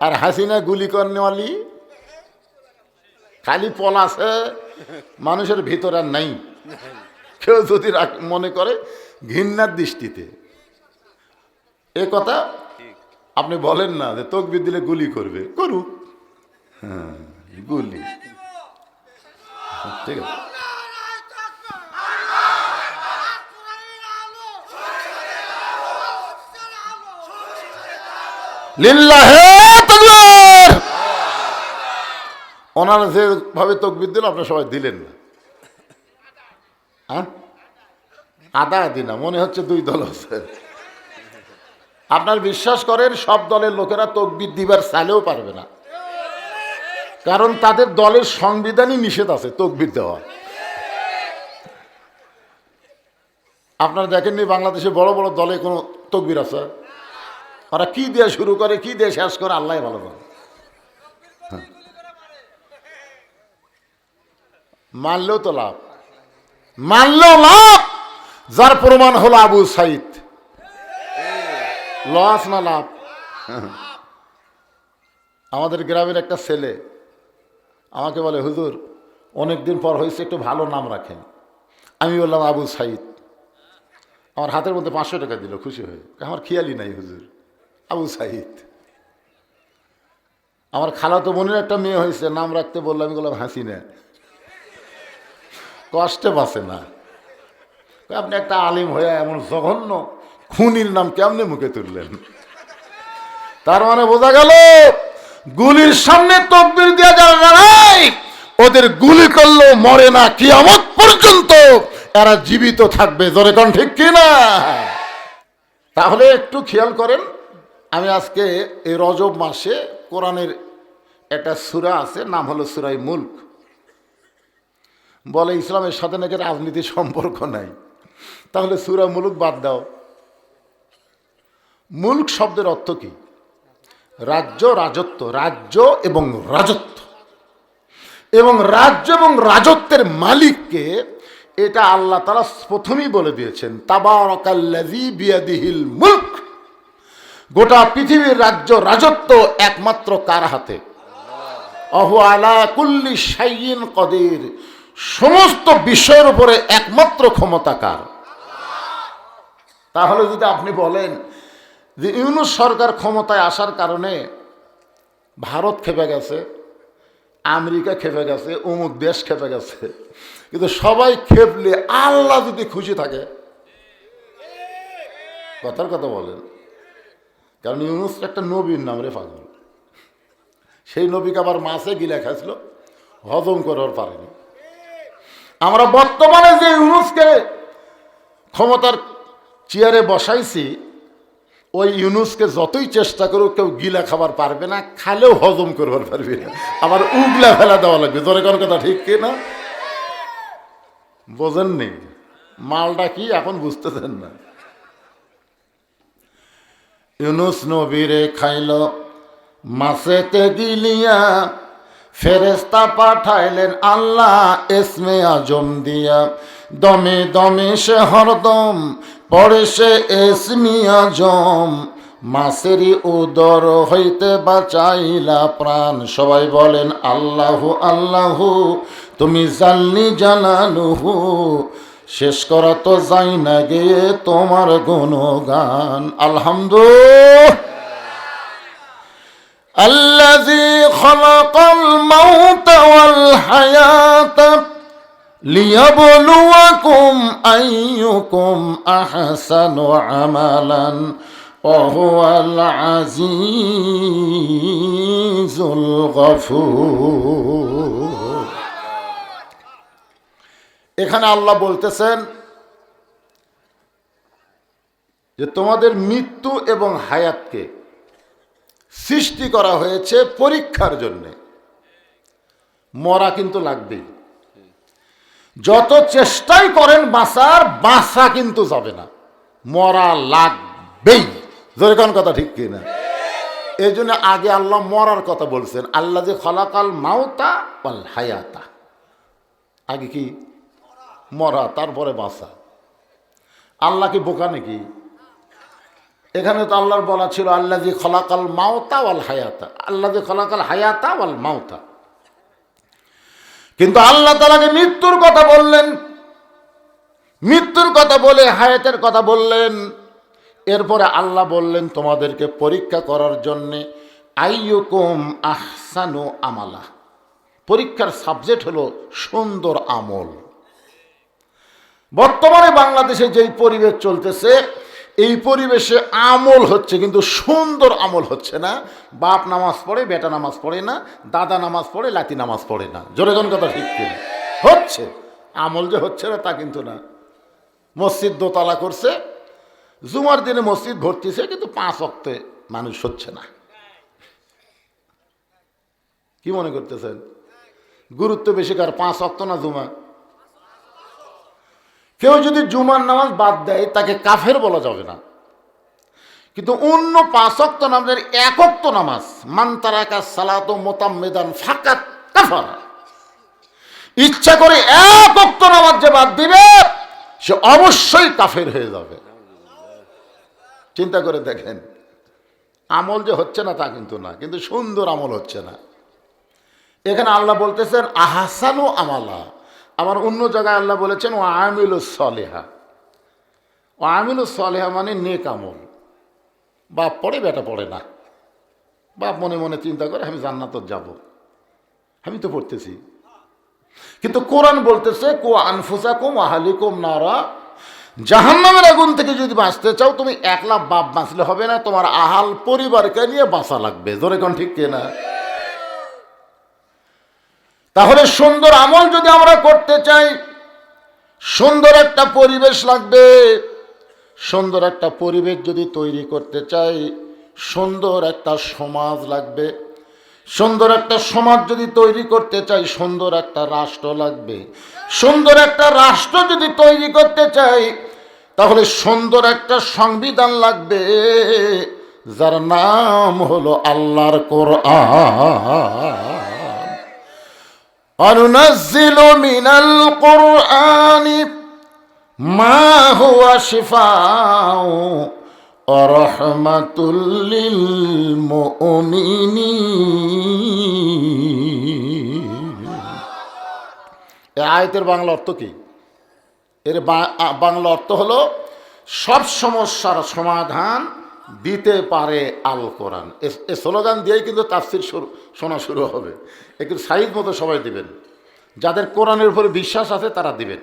আর হাসিনা গুলি করনেওয়ালি খালি পল আছে মানুষের ভিতর আর নাই। কেউ যদি মনে করে, ঘৃণার দৃষ্টিতে। এ কথা আপনি বলেন না যে তকবির দিলে গুলি করবে। করুক। হ্যাঁ গুলি। ঠিক আছে। লিল্লাহে তাকবীর ওনারা যেভাবে তকবির দিল আপনারা সবাই দিলেন না। হ্যাঁ? আদা আদি না, মনে হচ্ছে দুই দল আছে। আপনার বিশ্বাস করেন, সব দলের লোকেরা তকবির দিবার চাইলেও পারবে না। কারণ তাদের দলের সংবিধানই নিষেধ আছে তকবির দেওয়া। আপনারা দেখেননি বাংলাদেশে বড় বড় দলে কোনো তকবির আছে? ওরা কি দিয়ে শুরু করে, কি দিয়ে শেষ করে আল্লাহ ভালো জানে। মানলেও তো লাভ। মানলেও লাভ, যার প্রমাণ হলো আবু সাইদ। লস না লাভ? আমাদের গ্রামের একটা ছেলে আমাকে বলে, হুজুর অনেক দিন পর হয়েছে, একটু ভালো নাম রাখেন। আমি বললাম, আবু সাইদ। আমার হাতের মধ্যে পাঁচশো টাকা দিল, খুশি হয়ে। আমার খেয়ালই নাই, হুজুর। আবু সাইদ। আমার খালাতো বোনের একটা মেয়ে হয়েছে, নাম রাখতে বললাম আমি বললাম হাসি না কষ্টে বাঁচে না। আপনি একটা আলিম হয়ে এমন জঘন্য খুনির নাম কেমনে মুখে তুললেন? তার মানে বোঝা গেল, গুলির সামনে তকবির দিয়ে যারা দাঁড়ায় ওদের গুলি করলেও মরে না, কিয়ামত পর্যন্ত এরা জীবিত থাকবে। জোরে কোন ঠিক কিনা? তাহলে একটু খেয়াল করেন, আমি আজকে এই রজব মাসে কোরআনের একটা সুরা আছে, নাম হলো সুরাই মুল্ক। বলে, ইসলামের সাথে নাকি রাজনীতির সম্পর্ক নাই? তাহলে সুরা মুলুক বাদ দাও। মুলক শব্দের অর্থ কি? রাজ্য, রাজত্ব, রাজ্য এবং রাজত্ব। এবং রাজ্য এবং রাজত্বের মালিককে এটা আল্লাহ তারা প্রথমেই বলে দিয়েছেন, তাবারকাল্লাযী বিয়াদিহিল মুলক। গোটা পৃথিবীর রাজ্য, রাজত্ব একমাত্র কার হাতে? অহু আলা কুল্লি শাইইন কদির। সমস্ত বিষয়ের উপরে একমাত্র ক্ষমতা কার? তাহলে যদি আপনি বলেন যে ইউনুস সরকার ক্ষমতায় আসার কারণে ভারত খেপে গেছে, আমেরিকা খেপে গেছে, অমুক দেশ খেপে গেছে, কিন্তু সবাই খেপলে আল্লাহ যদি খুশি থাকে, কথার কথা বলেন। কারণ ইউনুস একটা নবীর নাম রে পাগল। সেই নবীকে আবার মাসে গিলে খাইছিল, হজম করার পারেনি। আমরা বর্তমানে যে ইউনুসকে ক্ষমতার চেয়ারে বসাইছি, ওই ইউনুসকে যতই চেষ্টা করুক, কেউ গিলা খাবার পারবে না, খালেও হজম করবার পারবে না। আবার উগলা ফেলা দেওয়া লাগবে। তোর কোনো কথা ঠিক কি না? বোঝেননি? মালটা কি এখন বুঝতেছেন না? ইউনুস নবীরে খাইল মাসেতে গিলিয়া ফেরেস্তা পাঠাইলেন আল্লাহ এসমে আজম দিয়া। দমে দমে সে হরদম, পরে সে এসমি আজম। মাসেরই উদর হইতে বাঁচাইলা প্রাণ। সবাই বলেন, আল্লাহ আল্লাহ, তুমি জাননি জানানুহু শেষ করা তো যাই না গিয়ে তোমার গুণগান। আলহামদুলিল্লাহ الذي خلق الموت والحياة ليبلوكم أيكم أحسن عملا وهو العزيز الغفور এখানে আল্লাহ বলতেছেন যে তোমাদের মৃত্যু এবং হায়াতকে সৃষ্টি করা হয়েছে পরীক্ষার জন্যে। মরা কিন্তু লাগবেই। যত চেষ্টাই করেন বাঁচার, বাঁচা কিন্তু যাবে না। মরা লাগবেই। যেরকম কথা ঠিক কিনা এই জন্য আগে আল্লাহ মরার কথা বলছেন আল্লাহ যে খলাকাল মাওতা পাল হায়াতা। আগে কি? মরা, তারপরে বাঁচা। আল্লাহ কি বোকা নাকি? এখানে তো আল্লাহর বলা ছিল আল্লাহ জি খলাকাল মাওতা ওয়াল হায়াতা। আল্লাহ জি খলাকাল হায়াতা ওয়াল মাওতা কিন্তু আল্লাহ তালাকে মৃত্যুর কথা বললেন। মৃত্যুর কথা বলে হায়াতের কথা বললেন। এরপরে আল্লাহ বললেন, তোমাদেরকে পরীক্ষা করার জন্যে আইয়ুকুম আহসানু আমালা। পরীক্ষার সাবজেক্ট হলো সুন্দর আমল। বর্তমানে বাংলাদেশে যেই পরিবেশ চলতেছে এই পরিবেশে আমল হচ্ছে, কিন্তু সুন্দর আমল হচ্ছে না। বাপ নামাজ পড়ে, বেটা নামাজ পড়ে না, দাদা নামাজ পড়ে, লাতি নামাজ পড়ে না। জোরে কোন কথা ঠিক হচ্ছে। আমল যে হচ্ছে না, তা কিন্তু না। মসজিদ দোতলা করছে, জুমার দিনে মসজিদ ভর্তিছে, কিন্তু পাঁচ অক্তে মানুষ হচ্ছে না। কি মনে করতেছেন? গুরুত্ব বেশি কার, পাঁচ অক্ত না জুমা? কেউ যদি জুমার নামাজ বাদ দেয়, তাকে কাফের বলা যাবে না। কিন্তু অন্য পাঁচ অক্ত নামাজের এক অক্ত নামাজ মান্তারাকা সালাত মোতাম্মেদান ফাকাত কাফারা। ইচ্ছা করে এক অক্ত নামাজ যে বাদ দিবে, সে অবশ্যই কাফের হয়ে যাবে। চিন্তা করে দেখেন, আমল যে হচ্ছে না তা কিন্তু না, কিন্তু সুন্দর আমল হচ্ছে না। এখানে আল্লাহ বলতেছেন, আহাসানু আমালা। আবার অন্য জায়গায় আল্লাহ বলেছেন ও আমিল সলেহা। ও আমিল সলেহা মানে নেক আমল। বাপ পড়ে, বেটা পড়ে না। বাপ মনে মনে চিন্তা করে, আমি জান্নাত যাব। আমি তো পড়তেছি। কিন্তু কোরআন বলতেছে, কো আনফুসা কুম আহালি কুম নারা। জাহান্নামের আগুন থেকে যদি বাঁচতে চাও, তুমি একলা বাপ বাঁচলে হবে না, তোমার আহাল পরিবারকে নিয়ে বাঁচা লাগবে। জোরে কোন ঠিক কিনা? তাহলে সুন্দর আমল যদি আমরা করতে চাই, সুন্দর একটা পরিবেশ লাগবে। সুন্দর একটা পরিবেশ যদি তৈরি করতে চাই, সুন্দর একটা সমাজ লাগবে। সুন্দর একটা সমাজ যদি তৈরি করতে চাই, সুন্দর একটা রাষ্ট্র লাগবে। সুন্দর একটা রাষ্ট্র যদি তৈরি করতে চাই, তাহলে সুন্দর একটা সংবিধান লাগবে, যার নাম হলো আল্লাহর কোরআন। অনুনজিল মিনাল কোরআনি মা হুয়া শিফাও অরহমাতুল্লিল মুমিনি আয়তের বাংলা অর্থ কি? এর বাংলা অর্থ হলো সব সমস্যার সমাধান দিতে পারে আল কোরআন এ স্লোগান দিয়েই কিন্তু তাফসির শোনা শুরু হবে। একটু সাইজ মতো সবাই দিবেন। যাদের কোরআনের উপরে বিশ্বাস আছে তারা দিবেন।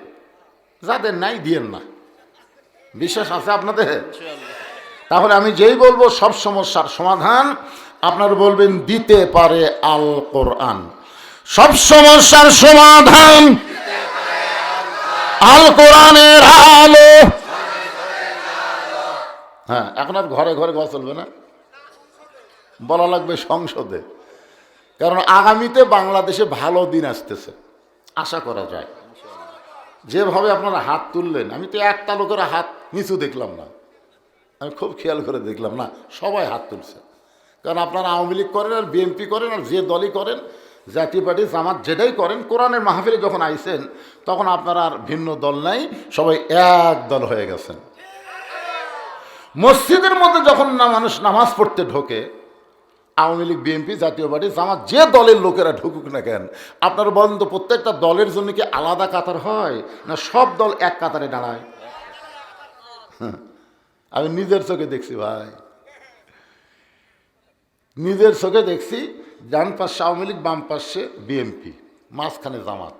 যাদের নাই, দিয়েন না। বিশ্বাস আছে আপনাদের? তাহলে আমি যেই বলব, সব সমস্যার সমাধান আপনার বলবেন, দিতে পারে আল কোরআন। সব সমস্যার সমাধান আল কোরআনের আলো। হ্যাঁ এখন আর ঘরে ঘরে ঘর চলবে না। বলা লাগবে সংসদে। কারণ আগামীতে বাংলাদেশে ভালো দিন আসতেছে। আশা করা যায়। যেভাবে আপনারা হাত তুললেন, আমি তো একটা লোকের হাত নিচু দেখলাম না। আমি খুব খেয়াল করে দেখলাম না, সবাই হাত তুলছে। কারণ আপনারা আওয়ামী লীগ করেন আর বিএনপি করেন আর যে দলই করেন জাতীয় পার্টি, জামাত যেটাই করেন, কোরআনের মাহফিলে যখন আইসেন তখন আপনারা আর ভিন্ন দল নাই, সবাই এক দল হয়ে গেছেন। মসজিদের মধ্যে যখন না মানুষ নামাজ পড়তে ঢোকে Awami League BNP Jatiya Party Jamaat যে দলের লোকেরা ঢুকুক না কেন আপনারা বলেন তো প্রত্যেকটা দলের জন্য কি আলাদা কাতার হয় না সব দল এক কাতারে দাঁড়ায়? হ্যাঁ, আমি নিজের চোখে দেখছি ভাই। নিজের চোখে দেখছি ডান পাশে আওয়ামী লীগ বাম পাশে বিএনপি মাঝখানে জামাত।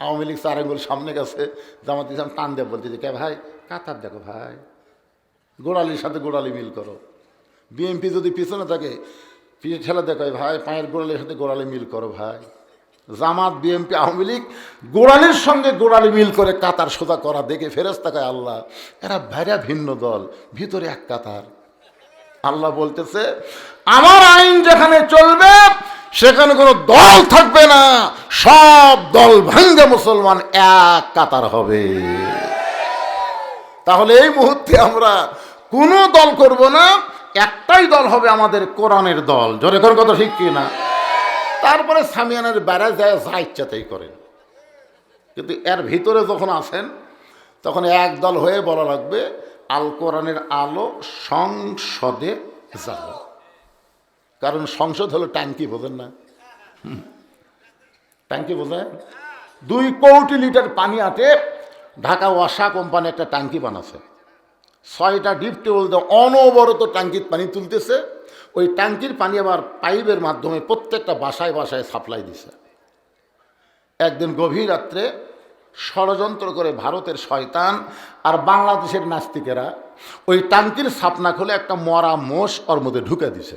আওয়ামী লীগ চার আঙ্গুল সামনে গেছে জামাত ইসলাম টান দিয়ে বলতে যে কে ভাই? কাতার দেখো ভাই। গোড়ালির সাথে গোড়ালি মিল করো। বিএনপি যদি পিছনে থাকে পিছে ঠেলা দেখায় ভাই, পায়ের গোড়ালির সাথে গোড়ালি মিল করো ভাই। জামাত, বিএনপি, আওয়ামী লীগ, গোড়ালির সঙ্গে গোড়ালি মিল করে কাতার সোজা করা দেখে ফেরেস তাকায় আল্লাহ, এরা ভাইরা ভিন্ন দল, ভিতরে এক কাতার। আল্লাহ বলতেছে, আমার আইন যেখানে চলবে, সেখানে কোনো দল থাকবে না, সব দল ভাঙ্গে মুসলমান এক কাতার হবে। তাহলে এই মুহূর্তে আমরা কোনো দল করব না একটাই দল হবে আমাদের কোরআনের দল। জোরে কোন কথা ঠিক কি না? তারপরে সামিয়ানের বেড়া যায়, যা ইচ্ছাতেই করেন। কিন্তু এর ভিতরে যখন আসেন, তখন এক দল হয়ে বলা লাগবে, আল কোরআনের আলো সংসদে যাব। কারণ সংসদ হলো ট্যাঙ্কি, বোঝেন না? ট্যাঙ্কি বোঝেন? দুই কোটি লিটার পানি আটে ঢাকা ওয়াসা কোম্পানি একটা ট্যাঙ্কি বানাচ্ছে ছয়টা ডিপ টেবল দিয়ে অনবরত ট্যাঙ্কির পানি তুলতেছে। ওই ট্যাঙ্কির পানি আবার পাইপের মাধ্যমে প্রত্যেকটা বাসায় বাসায় সাপ্লাই দিছে। একদিন গভীর রাত্রে ষড়যন্ত্র করে ভারতের শয়তান আর বাংলাদেশের নাস্তিকেরা ওই ট্যাঙ্কির সাপনা খুলে একটা মরা মোষ ওর মধ্যে ঢুকে দিছে।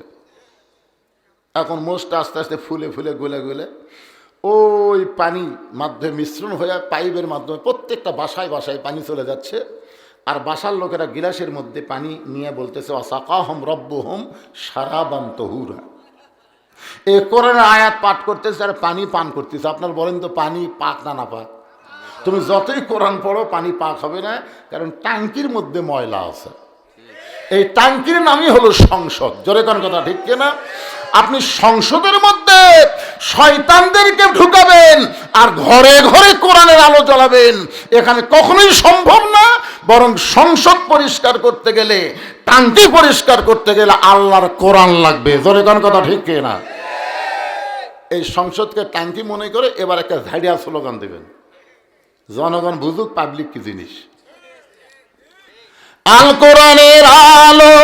এখন মোষটা আস্তে আস্তে ফুলে ফুলে গলে গলে ওই পানি মাধ্যমে মিশ্রণ হয়ে পাইপের মাধ্যমে প্রত্যেকটা বাসায় বাসায় পানি চলে যাচ্ছে। আর বাসার লোকেরা গিলাসের মধ্যে পানি নিয়ে বলতেছে অসাকা হম রব্য হোম সারাবান তহুরা। এ কোরআনের আয়াত পাঠ করতেছে আর পানি পান করতেছে। আপনার বলেন তো পানি পাক না না পাক? তুমি যতই কোরআন পড়ো, পানি পাক হবে না, কারণ ট্যাঙ্কির মধ্যে ময়লা আছে। এই ট্যাঙ্কির নামই হলো সংসদ। জোরে কোন কথা ঠিক কিনা? আপনি সংসদের মধ্যে শয়তানদেরকে ঢুকাবেন আর ঘরে ঘরে কোরআনের আলো জ্বালাবেন। এখানে কখনোই সম্ভব না, বরং সংসদ পরিষ্কার করতে গেলে টাঙ্কি পরিষ্কার করতে গেলে আল্লাহর কোরআন লাগবে। জোরে কোন কথা ঠিক কে না? এই সংসদকে ট্যাঙ্কি মনে করে এবার একটা ঝাড়িয়া স্লোগান দেবেন। জনগণ বুঝুক পাবলিক কি জিনিস। আল কোরআনের আলো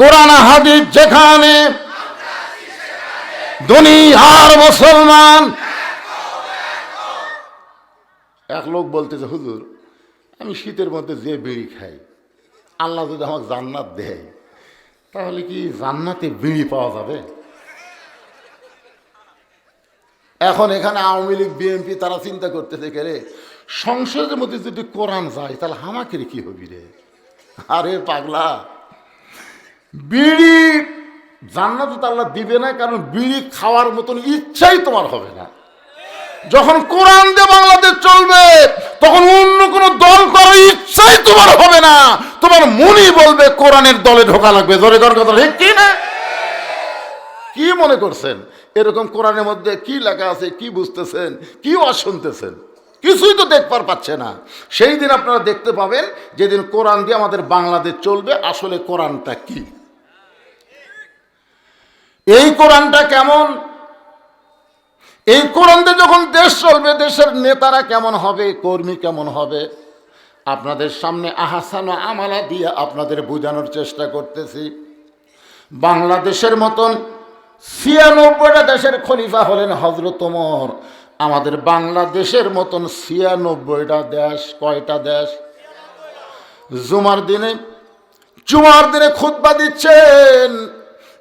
কোরআন হাদিস যেখানে দুনিয়ার মুসলমান এক লোক বলতেছে, হুজুর, আমি শীতের মধ্যে যে বিড়ি খাই, আল্লাহ যদি আমাকে জান্নাত দেয়, তাহলে কি জান্নাতে বিড়ি পাওয়া যাবে? এখন এখানে আওয়ামী লীগ, বিএনপি, তারা চিন্তা করতেছে রে, সংসদের মধ্যে যদি কোরআন যায়, তাহলে হামাকের কি হবি রে? আরে পাগলা বিড়ি জান্নাত তো আল্লাহ দিবে না, কারণ বিড়ি খাওয়ার মতন ইচ্ছাই তোমার হবে না। যখন কোরআন দিয়ে বাংলাদেশ চলবে, তখন অন্য কোন দল করার ইচ্ছাই তোমার হবে না। তোমার মনই বলবে, কোরআনের দলে ঢোকা লাগবে। জোরে কর কথা ঠিক কি না? কি মনে করছেন? এরকম কোরআনের মধ্যে কি লেখা আছে, কি বুঝতেছেন, কি ওয়াজ শুনতেছেন কিছুই তো দেখবার পাচ্ছে না। সেই দিন আপনারা দেখতে পাবেন যেদিন কোরআন দিয়ে আমাদের বাংলাদেশ চলবে, আসলে কোরআনটা কি? এই কোরআনটা কেমন? এই কোরআন দিয়ে যখন দেশ চলবে, দেশের নেতারা কেমন হবে, কর্মী কেমন হবে? আপনাদের সামনে আহাসান আমালা দিয়ে আপনাদের বোঝানোর চেষ্টা করতেছি। বাংলাদেশের মতন ছিয়ানব্বইটা দেশের খলিফা হলেন হজরত ওমর। আমাদের বাংলাদেশের মতন ছিয়ানব্বইটা দেশ, কয়টা দেশ? জুমার দিনে জুমার দিনে খুতবা দিচ্ছেন।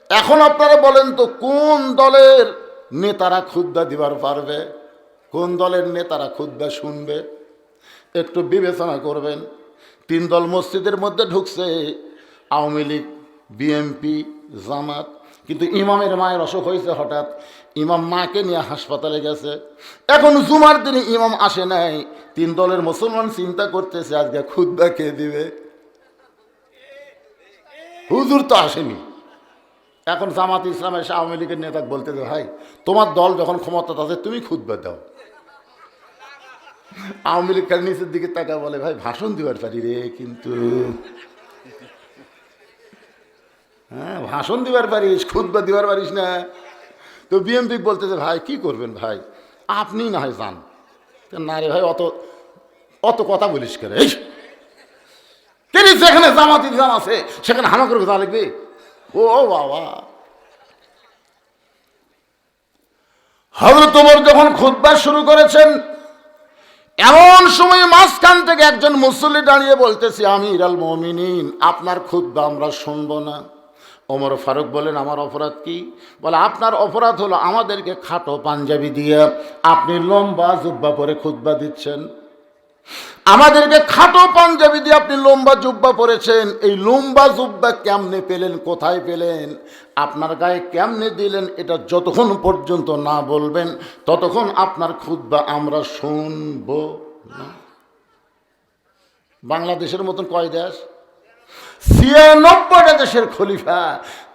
এখন আপনারা বলেন তো, কোন দলের নেতারা খুদ্া দিবার পারবে? কোন দলের নেতারা খুদ্া শুনবে? একটু বিবেচনা করবেন। তিন দল মসজিদের মধ্যে ঢুকছে, আওয়ামী লীগ বিএমপি জামাত। কিন্তু ইমামের মায়ের অসুখ হয়েছে হঠাৎ। ইমাম মাকে নিয়ে হাসপাতালে গেছে। এখন জুমার দিনে ইমাম আসে নাই। তিন দলের মুসলমান চিন্তা করতেছে, আজকে খুদ্া কে দিবে? হুজুর তো আসেনি। এখন জামাত ইসলামের এসে আওয়ামী লীগের নেতা বলতে ভাই, তোমার দল যখন ক্ষমতা আছে, তুমি খুদবা দাও। আওয়ামী লীগ নিচের দিকে তাকা বলে, ভাই, ভাষণ দিবার পারি রে, কিন্তু হ্যাঁ ভাষণ দিবার পারিস খুদবা দিবার পারিস না। তো বিএমপি বলতেছে, ভাই, কি করবেন ভাই? আপনি না হয় যান। না রে ভাই, অত অত কথা বলিস এই কেন যেখানে জামাত ইসলাম আছে, সেখানে হামা করে কথা লিখবি ও বাবা। হজরত ওমর যখন খুদ্া শুরু করেছেন, এমন সময় মাঝখান থেকে একজন মুসল্লি দাঁড়িয়ে বলতেছি আমি ইরাল মমিনিন আপনার খুদ্া আমরা শুনব না। ওমর ফারুক বলেন, আমার অপরাধ কি? বলে, আপনার অপরাধ হলো আমাদেরকে খাটো পাঞ্জাবি দিয়ে আপনি লম্বা জুব্বা পরে খুদ্া দিচ্ছেন। আমাদেরকে খাটো পাঞ্জাবি দিয়ে আপনি লম্বা জুব্বা পরেছেন। এই লম্বা জুব্বা কেমনে পেলেন, কোথায় পেলেন? আপনার গায়ে কেমনে দিলেন, এটা যতক্ষণ পর্যন্ত না বলবেন, ততক্ষণ আপনার খুদ্া আমরা শুনব না। বাংলাদেশের মতন কয় দেশ? ছিয়ানব্বইটা দেশের খলিফা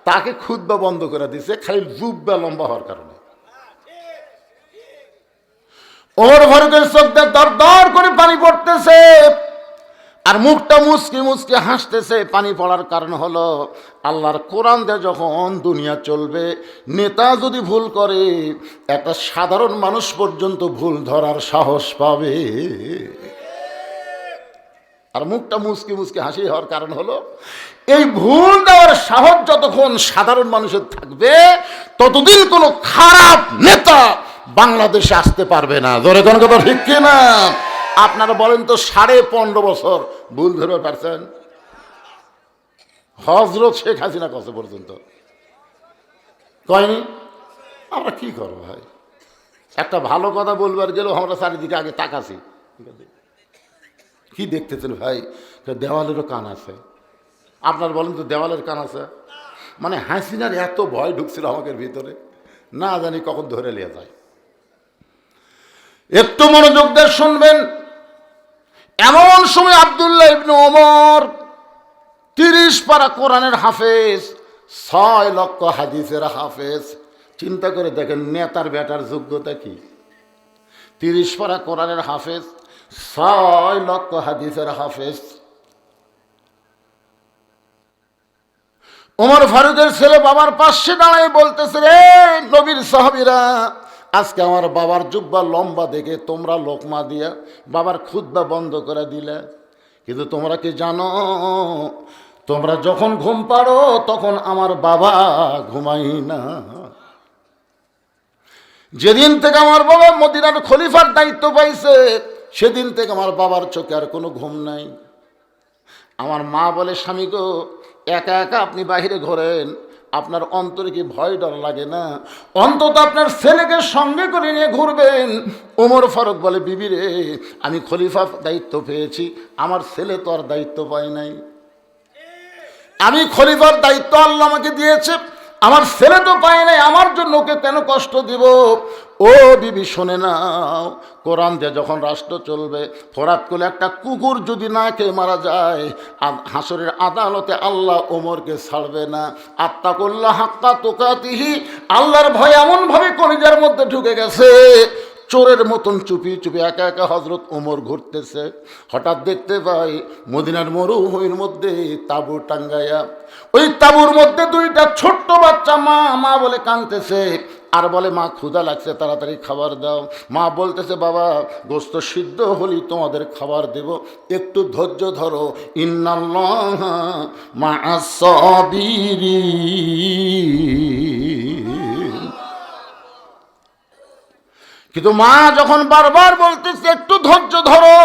তাকে খুদ্া বন্ধ করে দিছে খালি জুব্বা লম্বা হওয়ার কারণে। ওমর ফারুকের চোখটা দর দর করে পানি পড়তেছে, আর মুখটা মুচকি মুচকি হাসতেছে, পানি পড়ার কারণ হলো আল্লাহর কোরআন দিয়ে যখন দুনিয়া চলবে, নেতা যদি ভুল করে, একটা সাধারণ মানুষ পর্যন্ত ভুল ধরার সাহস পাবে। আর মুখটা মুচকি মুচকি হাসি হওয়ার কারণ হলো, এই ভুল দেওয়ার সাহস যতক্ষণ সাধারণ মানুষের থাকবে, ততদিন কোনো খারাপ নেতা বাংলাদেশে আসতে পারবে না। ধরে কোন কথা ঠিক না আপনারা বলেন তো সাড়ে পনেরো বছর ভুল ধরে পারছেন? হজরত শেখ হাসিনা কত পর্যন্ত? কয়নি? আমরা কি করব ভাই? একটা ভালো কথা বলবার গেলেও আমরা চারিদিকে আগে তাকাছি কি দেখতেছেন ভাই? দেওয়ালেরও কান আছে। আপনার বলেন তো দেওয়ালের কান আছে? মানে হাসিনার এত ভয় ঢুকছিল আমাকে ভিতরে, না জানি কখন ধরে নিয়ে যায়। একটু মনোযোগ দিয়ে শুনবেন, এমন সময় আবদুল্লাহ ইবনু ওমর তিরিশ পারা কোরআনের হাফেজ, ছয় লক্ষ হাদিসের হাফেজ, চিন্তা করে দেখেন নেতার বেটার যোগ্যতা কি? তিরিশ পারা কোরআনের হাফেজ ছয় লক্ষ হাদিসের হাফেজ। ওমর ফারুকের ছেলে বাবার পাশে দাঁড়ায় বলতেছে, রে নবীর সাহাবিরা, আজকে আমার বাবার জুব্বা লম্বা দেখে তোমরা লোকমা দিয়া বাবার খুদ্া বন্ধ করে দিলে। কিন্তু তোমরা কি জানো, তোমরা যখন ঘুম পাড়ো, তখন আমার বাবা ঘুমাই না। যেদিন থেকে আমার বাবা মদিনার খলিফার দায়িত্ব পাইছে সেদিন থেকে আমার বাবার চোখে আর কোনো ঘুম নাই। আমার মা বলে, স্বামী গো, একা একা আপনি বাহিরে ঘোরেন। আপনার অন্তরে কি ভয় ডর লাগে না? অন্তত আপনার ছেলেকে সঙ্গে করে নিয়ে ঘুরবেন। ওমর ফারুক বলে, বিবি রে, আমি খলিফা দায়িত্ব পেয়েছি। আমার ছেলে তো আর দায়িত্ব পায় নাই। আমি খলিফার দায়িত্ব আল্লাহ আমাকে দিয়েছে। আমার ছেলে তো পায় নাই, আমার জন্য ওকে কেন কষ্ট দিব? ও বিবি, শোনে নাও, কোরআন দিয়ে যখন রাষ্ট্র চলবে, ফরাত করলে একটা কুকুর যদি না খেয়ে মারা যায় হাসরের আদালতে আল্লাহ ওমরকে ছাড়বে না। আত্মা করল্লা হাক্কা তোকাতিহি, আল্লাহর ভয় এমনভাবে কলিজার মধ্যে ঢুকে গেছে চোরের মতন চুপি চুপি একা একা হজরত ওমর ঘুরতেছে। হঠাৎ দেখতে পাই মদিনার মরুভূমির মধ্যে তাবু টাঙ্গাইয়া। ওই তাবুর মধ্যে দুইটা ছোট্ট বাচ্চা মা মা বলে কাঁদতেছে। আর বলে, মা, ক্ষুধা লাগছে, তাড়াতাড়ি খাবার দাও। মা বলতেছে, বাবা, গোস্ত সিদ্ধ হলি তোমাদের খাবার দেব। একটু ধৈর্য ধরো। ইন্নাল্লাহ মা সাবিরিন কিন্তু মা যখন বারবার বলতেছে একটু ধৈর্য ধরো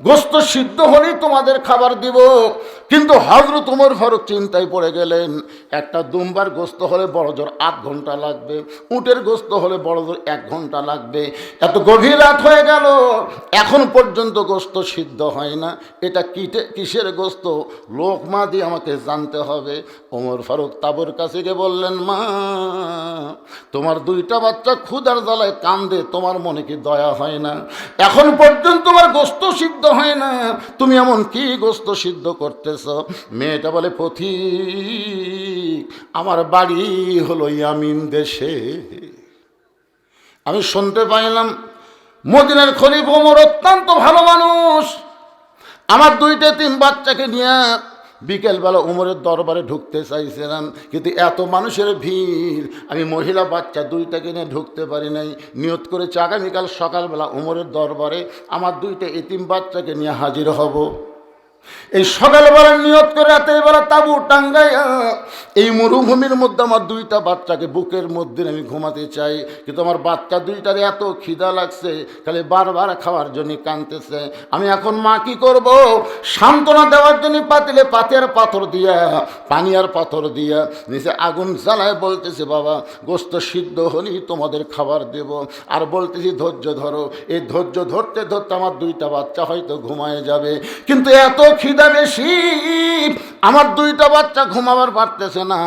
গোস্ত সিদ্ধ হলেই তোমাদের খাবার দিব। কিন্তু হজরত উমর ফারুক চিন্তায় পড়ে গেলেন, একটা দুমবার গোস্ত হলে বড় জোর আধ ঘণ্টা লাগবে, উটের গোস্ত হলে বড় জোর এক ঘণ্টা লাগবে, এত গভীর রাত হয়ে গেল, এখন পর্যন্ত গোস্ত সিদ্ধ হয় না, এটা কিটে কিসের গোস্ত? লোকমা দিয়ে আমাকে জানতে হবে। ওমর ফারুক তাবুর কাছে গিয়ে বললেন, মা, তোমার দুইটা বাচ্চা ক্ষুদার জ্বালায় কান্দে, তোমার মনে কি দয়া হয় না? এখন পর্যন্ত তোমার গোস্ত সিদ্ধ হয় না, তুমি এমন কি গোস্ত সিদ্ধ মেয়েটা বলে, পথিক, আমার বাড়ি হলো ইয়ামিন দেশে। আমি শুনতে পাইলাম, মদিনার খলিফ ওমর অত্যন্ত ভালো মানুষ। আমার দুইটা তিন বাচ্চাকে নিয়ে বিকেলবেলা উমরের দরবারে ঢুকতে চাইছিলাম, কিন্তু এত মানুষের ভিড়, আমি মহিলা বাচ্চা দুইটাকে নিয়ে ঢুকতে পারি নাই। নিয়ত করেছি, আগামীকাল সকালবেলা উমরের দরবারে আমার দুইটা এতিম বাচ্চাকে নিয়ে হাজির হব। এই সকালবেলা নিয়ত করে রাতের বেলা তাবু টাঙ্গাইয়া এই মরুভূমির মধ্যে আমার দুইটা বাচ্চাকে বুকের মধ্যে আমি ঘুমাতে চাই, কিন্তু আমার বাচ্চা দুইটার এত খিদা লাগছে, খালি বারবার খাওয়ার জন্য কাঁদতেছে। আমি এখন মা কি করব? সান্ত্বনা দেওয়ার জন্য পাতিলে পাতের পাথর দিয়া পানি আর পাথর দিয়া নিচে আগুন জ্বালায় বলতেছে, বাবা, গোস্ত সিদ্ধ হলেই তোমাদের খাবার দেব। আর বলতেছি, ধৈর্য ধরো। এই ধৈর্য ধরতে ধরতে আমার দুইটা বাচ্চা হয়তো ঘুমায় যাবে, কিন্তু এত খিদা বেশি। আমার দুইটা বাচ্চা ঘুমাবার পারতেছে না।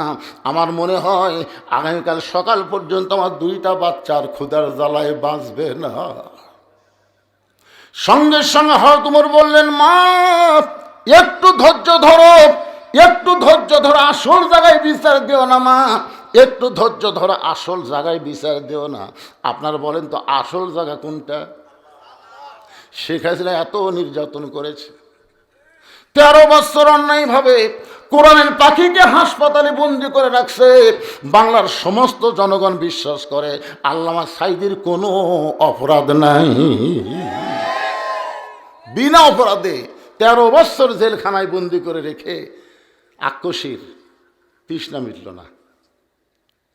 আমার মনে হয় আগামীকাল সকাল পর্যন্ত আমার দুইটা বাচ্চার ক্ষুদার জ্বালায় বাঁচবে না। সঙ্গে সঙ্গে হয়তো তোমার বললেন, মা, একটু ধৈর্য ধরো, একটু ধৈর্য ধরো, আসল জায়গায় বিচার দিও না, মা। একটু ধৈর্য ধরো, আসল জায়গায় বিচার দিও না। আপনার বলেন তো, আসল জায়গা কোনটা? শেখ হাসিনা এত নির্যাতন করেছে। তেরো বছর অন্যায়ভাবে কোরআনের পাখিকে হাসপাতালে বন্দি করে রাখছে। বাংলার সমস্ত জনগণ বিশ্বাস করে, আল্লামা সাইদির কোনো অপরাধ নাই। বিনা অপরাধে তেরো বছর জেলখানায় বন্দি করে রেখে আক্রোশীর তৃষ্ণা মিটল না।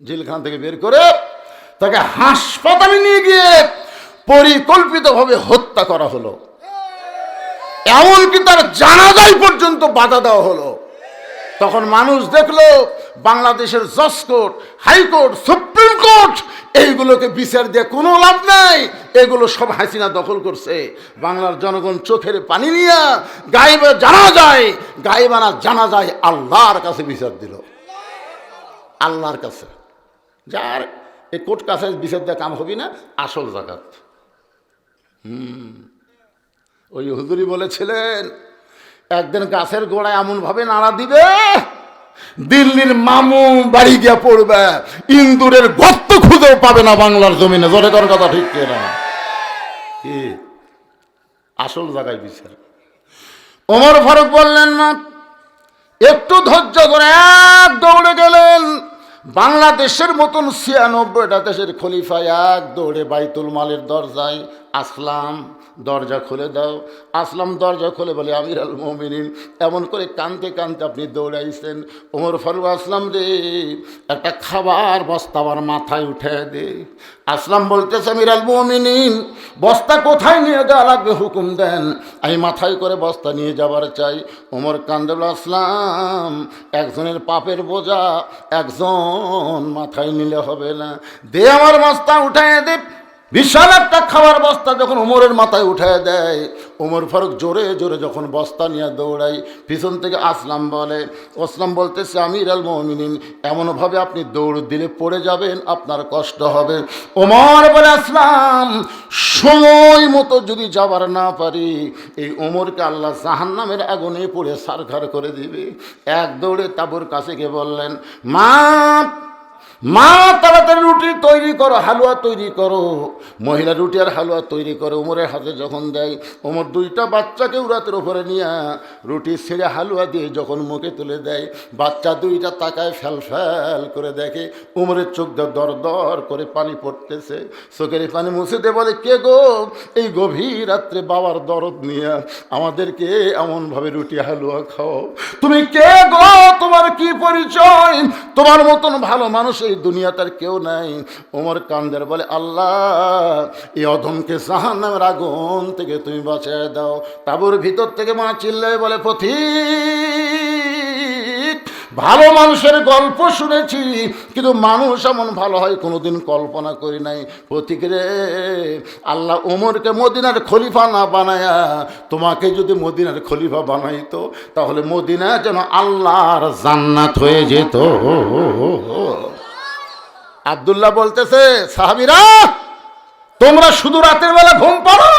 জেলখানা থেকে বের করে তাকে হাসপাতালে নিয়ে গিয়ে পরিকল্পিতভাবে হত্যা করা হলো। এমনকি তার জানাজাই পর্যন্ত বাধা দেওয়া হলো। তখন মানুষ দেখল, বাংলাদেশের জজ কোর্ট হাইকোর্ট সুপ্রিম কোর্ট, এইগুলোকে বিচার দিয়ে কোনো লাভ নাই। এগুলো সব হাসিনা দখল করছে। বাংলার জনগণ চোখের পানি নিয়ে গায়েবে জানা যায়, গায়েবানা জানা যায় আল্লাহর কাছে বিচার দিল। আল্লাহর কাছে। যার এই কোর্ট কাছে বিচার দেওয়া কাম হবি না, আসল জাগাত ওই হুজুরি বলেছিলেন, একদিন গাছের গোড়ায় এমনভাবে নাড়া দিবে, দিল্লির মামু বাড়ি গিয়া পড়বে, ইন্দুরের গর্ত খুঁজেও পাবে না বাংলার জমিনে। জোরে করার কথা ঠিক না কি? আসল জায়গায় বিচার। ওমর ফারুক বললেন না একটু ধৈর্য করে এক দৌড়ে গেলেন। বাংলাদেশের মতন ছিয়ানব্বইটা দেশের খলিফা এক দৌড়ে বাইতুল মালের দরজায় আসলাম। দরজা খুলে দাও। আসলাম দরজা খুলে বলে আমির আল মমিনিন, এমন করে কানতে কানতে আপনি দৌড়াইছেন। ওমর ফারুক, আসলাম রে, একটা খাবার বস্তা আমার মাথায় উঠে দে। আসলাম বলতেছে আমির আল মমিনিন, বস্তা কোথায় নিয়ে দেওয়া লাগবে হুকুম দেন। আমি মাথায় করে বস্তা নিয়ে যাবার চাই। ওমর কান্দুল আসলাম, একজনের পাপের বোঝা একজন মাথায় নিলে হবে না। দে আমার বস্তা উঠায় দে। বিশাল একটা খাবার বস্তা যখন ওমরের মাথায় উঠায় দেয় ওমর ফারুক জোরে জোরে যখন বস্তা নিয়ে দৌড়াই পিছন থেকে আসলাম বলে, আসলাম বলতেছে, আমির আল মমিনিন, এমনভাবে আপনি দৌড় দিলে পড়ে যাবেন, আপনার কষ্ট হবে। ওমর বলে, আসলাম, সময় মতো যদি যাবার না পারি, এই ওমরকে আল্লাহ জাহান্নামের আগুনে পড়ে সারখার করে দিবে। এক দৌড়ে তাবুর কাছে গিয়ে বললেন, মা মা, তাড়াতাড়ি রুটি তৈরি করো, হালুয়া তৈরি করো। মহিলা রুটি আর হালুয়া তৈরি করে, উমরের হাতে যখন দেয় ওমর দুইটা বাচ্চাকে উড়াতের উপরে নিয়ে রুটি ছেড়ে হালুয়া দিয়ে যখন মুখে তুলে দেয়, বাচ্চা দুইটা তাকায় ফ্যাল ফ্যাল করে দেখে, উমরের চোখ দর দর করে পানি পড়তেছে। চোখের পানি মুছে দিয়ে বলে, কে গো? এই গভীর রাত্রে বাবার দরদ নিয়ে আমাদেরকে এমনভাবে রুটি, হালুয়া খাও। তুমি কে গো? তোমার কি পরিচয়? তোমার মতন ভালো মানুষ এই দুনিয়াটার কেউ নাই। ওমর কান্দের বলে, আল্লাহ, এই অধমকে জাহান নামের আগুন থেকে তুমি বাঁচিয়ে দাও। তাবুর ভিতর থেকে মা চিল্লায় বলে পথিক ভালো মানুষের গল্প শুনেছি, কিন্তু মানুষ এমন ভালো হয় কোনোদিন কল্পনা করি নাই। পথিক রে, আল্লাহ ওমরকে মদিনার খলিফা না বানায়া, তোমাকে যদি মদিনার খলিফা বানাইতো, তাহলে মদিনা যেন আল্লাহর জান্নাত হয়ে যেত। আবদুল্লাহ বলতেছে, সাহাবিরা, তোমরা শুধু রাতের বেলা ঘুম পাড়ো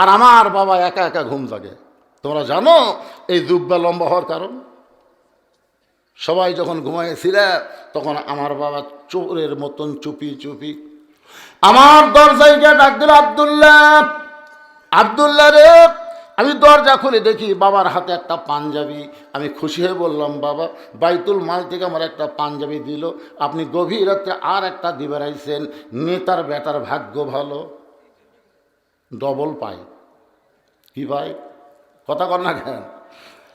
আর আমার বাবা একা একা ঘুম জাগে তোমরা জানো এই দুব্বা লম্বা হওয়ার কারণ? সবাই যখন ঘুমাইছিল তখন আমার বাবা চোরের মতন চুপি চুপি আমার দরজায় গিয়ে ডাক দিল, আবদুল্লাহ আবদুল্লাহ রে আমি দরজা খুলে দেখি বাবার হাতে একটা পাঞ্জাবি। আমি খুশি হয়ে বললাম, বাবা, বাইতুল মাল থেকে আমার একটা পাঞ্জাবি দিল। আপনি গভীর রাত্রে আর একটা দিবেরাইছেন নেতার বেটার ভাগ্য ভালো। ডবল পাই। কি ভাই? কথা কর না কেন?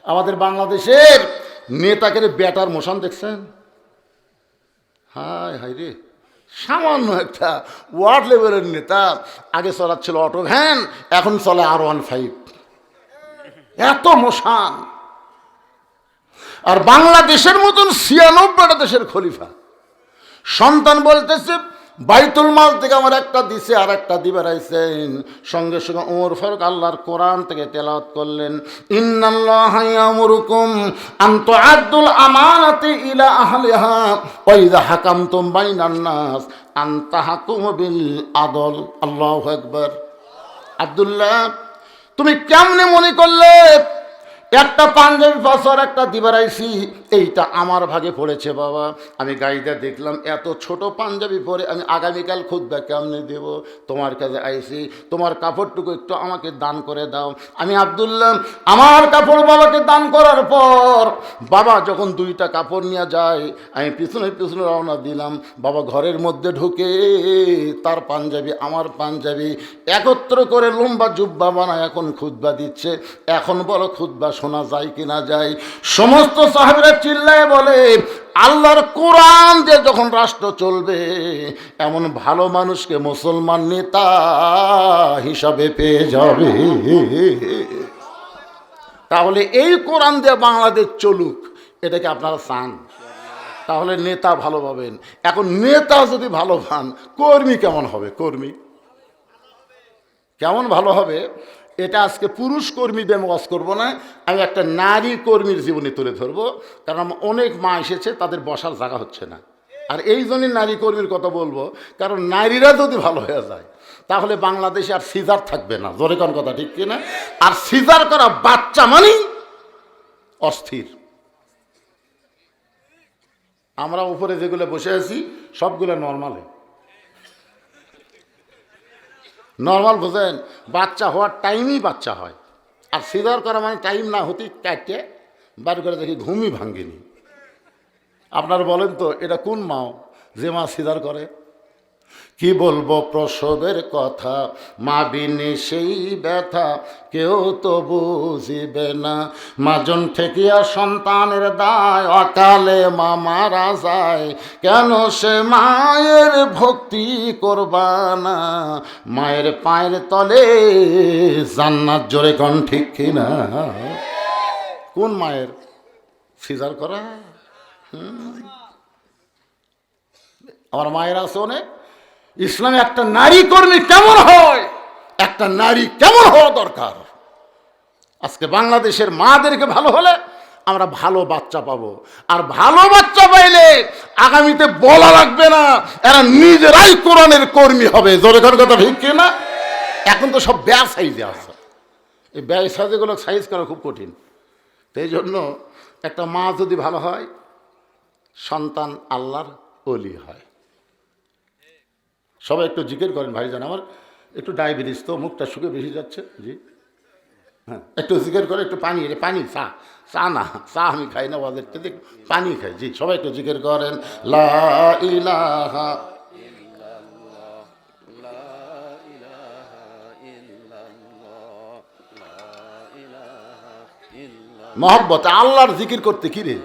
আমাদের বাংলাদেশের নেতাকে বেটার মোশন দেখছেন? হায় হায় রে। সামান্য একটা ওয়ার্ড লেভেলের নেতা। আগে চলাচ্ছিল অটো ভ্যান, এখন চলে আর ওয়ান ফাইভ। এত মশান। আর বাংলাদেশের মতন ছিয়ানব্বইটা দেশের খলিফা। সন্তান বলতেছে, বাইতুল মাল থেকে আমার একটা দিছে, আর একটা দিবে রাইছেন সঙ্গে সঙ্গে ওমর ফারুক আল্লাহর কোরআন থেকে তেলাওয়াত করলেন, ইন্নাল্লাহ ইয়ামুরুকুম আন তুআদ্দুল আমানাতি ইলা আহলিহা, ওয়া ইযা হাকামতুম বাইনান নাস, আন তাহকুমু বিল আদল। আল্লাহু আকবার। আব্দুল্লাহ তুমি কেমনে মনে করলে? একটা পাঞ্জাবি বছর একটা দিবারাইছি এইটা আমার ভাগে পড়েছে বাবা। আমি গাড়িটা দেখলাম, এত ছোট পাঞ্জাবি পরে আমি আগামীকাল খুদ্া কেমনে দেব? তোমার কাছে আইসি, তোমার কাপড়টুকু একটু আমাকে দান করে দাও। আমি আবদুল্লাহ, আমার কাপড় বাবাকে দান করার পর বাবা যখন দুইটা কাপড় নিয়ে যায়, আমি পিছনে পিছনে রওনা দিলাম। বাবা ঘরের মধ্যে ঢুকে, তার পাঞ্জাবি, আমার পাঞ্জাবি একত্র করে লম্বা জুব্বা বানায় এখন খুদ্া দিচ্ছে। এখন বড় খুদ্া শোনা যায় কি না যায়। সমস্ত সাহেবরা চিল্লায় বলে, আল্লাহর কোরআন দিয়ে যখন রাষ্ট্র চলবে, এমন ভালো মানুষকে মুসলমান নেতা হিসাবে পেয়ে যাবে। তাহলে এই কোরআন দিয়ে বাংলাদেশ চলুক এটাকে আপনারা চান? তাহলে নেতা ভালো পাবেন। এখন নেতা যদি ভালো পান, কর্মী কেমন হবে? কর্মী? কেমন ভালো হবে? এটা আজকে পুরুষ কর্মী বেমগাজ করব না, আমি একটা নারী কর্মীর জীবনে তুলে ধরবো, কারণ অনেক মা এসেছে, তাদের বসার জায়গা হচ্ছে না। আর এই জন্যই নারী কর্মীর কথা বলব, কারণ নারীরা যদি ভালো হয়ে যায়, তাহলে বাংলাদেশে আর সিজার থাকবে না। জোরে কোন কথা, ঠিক কিনা? আর সিজার করা বাচ্চা মানেই অস্থির। আমরা উপরে যেগুলো বসে আছি, সবগুলো নর্মালে। নর্মাল বোঝেন, বাচ্চা হওয়ার টাইমই বাচ্চা হয়। আর সিজার করা মানে টাইম না হতেই কাটে, বার করে দেখি ঘুমই ভাঙ্গিনি। আপনার বলেন তো, এটা কোন মাও? যে মা সিজার করে কি বলব প্রসবের কথা? মা বিনে সেই ব্যথা, কেউ তো বুঝিবে না। মাজন ঠেকিয়া সন্তানের দায়, অকালে মা মারা যায়। কেন সে মায়ের ভক্তি করবানা মায়ের পায়ের তলে জান্নাত জোরে কন ঠিক কিনা? কোন মায়ের? সিজার করা? আমার মায়ের আছে অনেক। ইসলামে একটা নারী কর্মী কেমন হয়? একটা নারী কেমন হওয়া দরকার? আজকে বাংলাদেশের মাদেরকে ভালো হলে আমরা ভালো বাচ্চা পাবো। আর ভালো বাচ্চা পাইলে আগামীতে বলা লাগবে না, এরা নিজেরাই কোরআনের কর্মী হবে। জোরে ঘর কথা ঠিক না এখন তো সব ব্যয় সাইজে আছে। এই ব্যয় সাইজেগুলো সাইজ করা খুব কঠিন। এই জন্য একটা মা যদি ভালো হয়, সন্তান আল্লাহর অলি হয়। সবাই একটু জিজ্ঞেস করেন, ভাইজান, আমার একটু ডায়াবেটিস তো, মুখটা শুকে বেশি যাচ্ছে। জি। হ্যাঁ একটু জিজ্ঞেস করে, একটু পানি, রে, পানি, চা চা না, চা আমি খাই না ওদের পানি খাই। জি, সবাই একটু জিজ্ঞেস করেন, লা মহব্বত, আল্লাহর জিকির করতে কি রে?